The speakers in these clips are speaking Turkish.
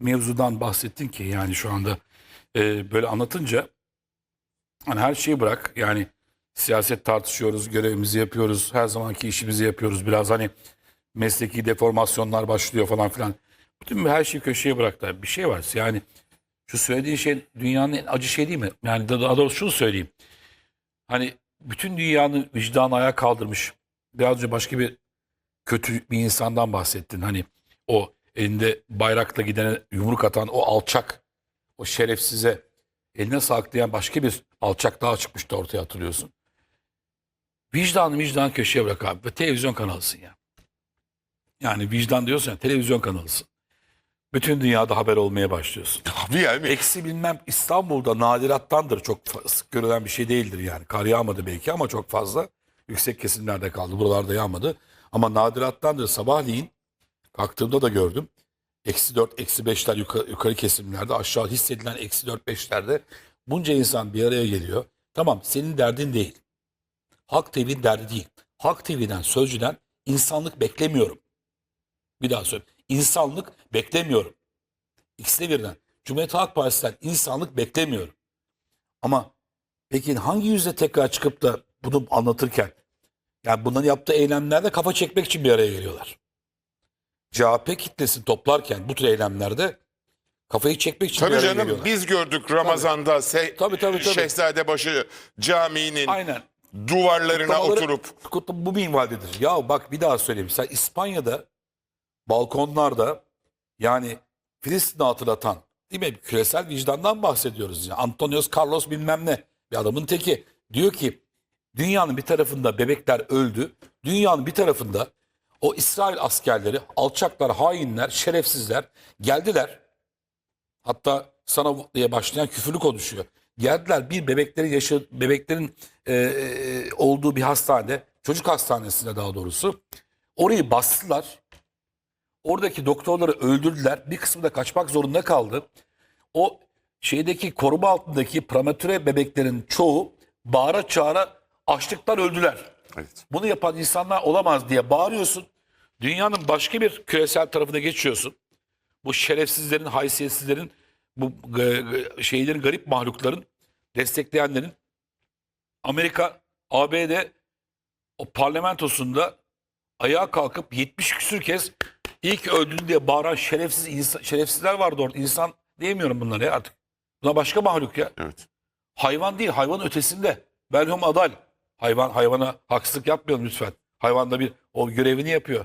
mevzudan bahsettin ki yani şu anda e, böyle anlatınca hani her şeyi bırak yani siyaset tartışıyoruz, görevimizi yapıyoruz, her zamanki işimizi yapıyoruz. Biraz hani mesleki deformasyonlar başlıyor falan filan. Bütün her şeyi köşeye bırak da bir şey var. Yani şu söylediğin şey dünyanın en acı şey değil mi? Yani daha doğrusu şunu söyleyeyim. Hani bütün dünyanın vicdanı ayağa kaldırmış. Biraz önce başka bir kötü bir insandan bahsettin. Hani o elinde bayrakla gidene yumruk atan o alçak, o şerefsize eline saklayan başka bir alçak daha çıkmıştı ortaya hatırlıyorsun. Vicdanı vicdan köşeye bırak abi. Ve televizyon kanalısın ya. Yani vicdan diyorsun ya televizyon kanalısın. Bütün dünyada haber olmaya başlıyorsun. Abi yani Eksi bilmem İstanbul'da nadirattandır. Çok sık görülen bir şey değildir yani. Kar yağmadı belki ama çok fazla. Yüksek kesimlerde kaldı. Buralarda yağmadı. Ama nadirattandır. Sabahleyin kalktığımda da gördüm. Eksi 4, eksi 5'ler yukarı, yukarı kesimlerde aşağı hissedilen eksi 4, 5'lerde bunca insan bir araya geliyor. Tamam senin derdin değil. Halk TV'nin derdi değil. Halk TV'den, Sözcü'den insanlık beklemiyorum. Bir daha söyleyeyim. İnsanlık beklemiyorum. İkisi de birden. Cumhuriyet Halk Partisi'den insanlık beklemiyorum. Ama peki hangi yüzle tekrar çıkıp da bunu anlatırken yani bunların yaptığı eylemlerde kafa çekmek için bir araya geliyorlar. CHP kitlesini toplarken bu tür eylemlerde kafayı çekmek için bir tabii araya canım geliyorlar. biz gördük Ramazan'da Se- Tabii, tabii, tabii. Şehzadebaşı Camii'nin Aynen. duvarlarına Kutlamaları- oturup kutlu- bu minvaldedir. Ya bak bir daha söyleyeyim. Sen İspanya'da balkonlarda yani Filistin'i hatırlatan değil mi? Küresel vicdandan bahsediyoruz. Yani Antonios Carlos bilmem ne bir adamın teki. Diyor ki dünyanın bir tarafında bebekler öldü. Dünyanın bir tarafında o İsrail askerleri, alçaklar, hainler, şerefsizler geldiler. Hatta sana diye başlayan küfürlü konuşuyor. Geldiler bir bebeklerin yaşı bebeklerin e, e, olduğu bir hastanede, çocuk hastanesinde daha doğrusu. Orayı bastılar. Oradaki doktorları öldürdüler. Bir kısmı da kaçmak zorunda kaldı. O şeydeki koruma altındaki prematüre bebeklerin çoğu bağıra çağıra açlıktan öldüler. Evet. Bunu yapan insanlar olamaz diye bağırıyorsun. Dünyanın başka bir küresel tarafına geçiyorsun. Bu şerefsizlerin, haysiyetsizlerin, bu e, e, şeylerin, garip mahlukların, destekleyenlerin Amerika, ABD o parlamentosunda ayağa kalkıp 70 küsür kez ilk öldün diye bağıran şerefsiz insan, şerefsizler vardı orada. İnsan diyemiyorum bunlara ya artık. Buna başka mahluk ya. Evet. Hayvan değil, hayvan ötesinde. Belhum adal. Hayvan hayvana haksızlık yapmayalım lütfen. Hayvan da bir o görevini yapıyor.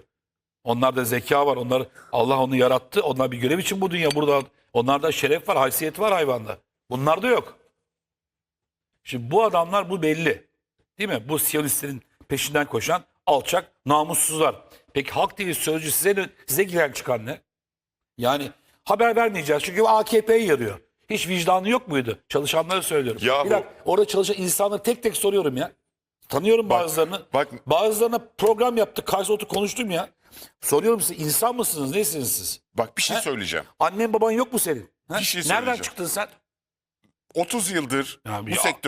Onlarda zeka var. Onlar Allah onu yarattı. Onlar bir görev için bu dünya burada. Onlarda şeref var, haysiyet var hayvanda. Bunlarda yok. Şimdi bu adamlar bu belli. Değil mi? Bu siyonistlerin peşinden koşan alçak namussuzlar. Peki Halk TV sözcü size ne- size giren çıkan ne? Yani haber vermeyeceğiz çünkü AKP'ye yarıyor. Hiç vicdanı yok muydu? Çalışanları söylüyorum. Yahu- Bir dakika, orada çalışan insanları tek tek soruyorum ya. Tanıyorum bazılarını. bak- Bazılarına program yaptık. Karşı oturup konuştum ya. Soruyorum size insan mısınız? Nesiniz siz? Bak bir şey He? söyleyeceğim. Annen baban yok mu senin? Ha? Bir şey Nereden söyleyeceğim. çıktın sen? 30 yıldır Ya bu bir sektörde